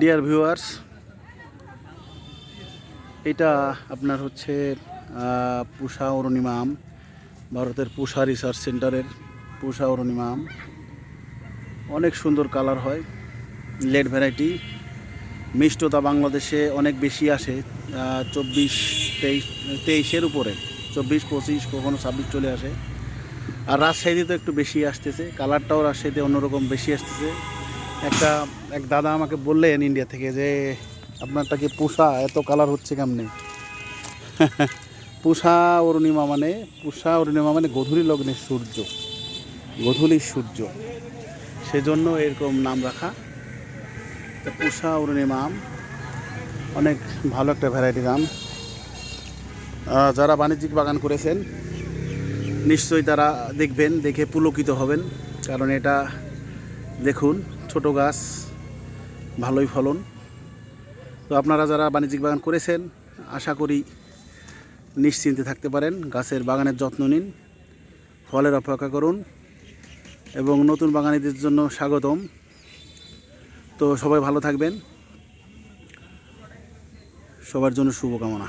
Dear viewers এটা আপনার হচ্ছে আহ, পুষা অরুণিমা আম ভারতের পুষা রিসার্চ সেন্টারের পুষা অরুণিমা আম। অনেক সুন্দর কালার হয় লেট ভ্যারাইটি মিষ্টতা বাংলাদেশে অনেক বেশি আসে চব্বিশ তেইশ তেইশের উপরে চব্বিশ পঁচিশ কখনো ছাব্বিশ চলে আসে। আর রাজশাহীতে তো একটু বেশি আসতেছে কালারটাও রাজশাহীতে অন্যরকম বেশি আসতেছে। একটা, এক দাদা আমাকে বললেন ইন্ডিয়া থেকে যে, আপনারটা কি পুষা? এত কালার হচ্ছে কেমনে? পুষা অরুণিমা মানে পুষা অরুণিমা মানে গধূলি লগ্নের সূর্য। গধূলির সূর্য। সেজন্য এরকম নাম রাখা। তো পুষা অরুণিমা, অনেক ভালো একটা ভ্যারাইটির আম। যারা বাণিজ্যিক বাগান করেছেন, নিশ্চয়ই তারা দেখবেন, দেখে পুলকিত হবেন। কারণ এটা, দেখুন ছোট গাছ, ভালোই ফলন। তো আপনারা যারা বাণিজ্যিক বাগান করেছেন, আশা করি নিশ্চিন্তে থাকতে পারেন, গাছের বাগানের যত্ন নিন, ফলের অপেক্ষা করুন, এবং নতুন বাগানীদের জন্য স্বাগতম। তো সবাই ভালো থাকবেন। সবার জন্য শুভকামনা।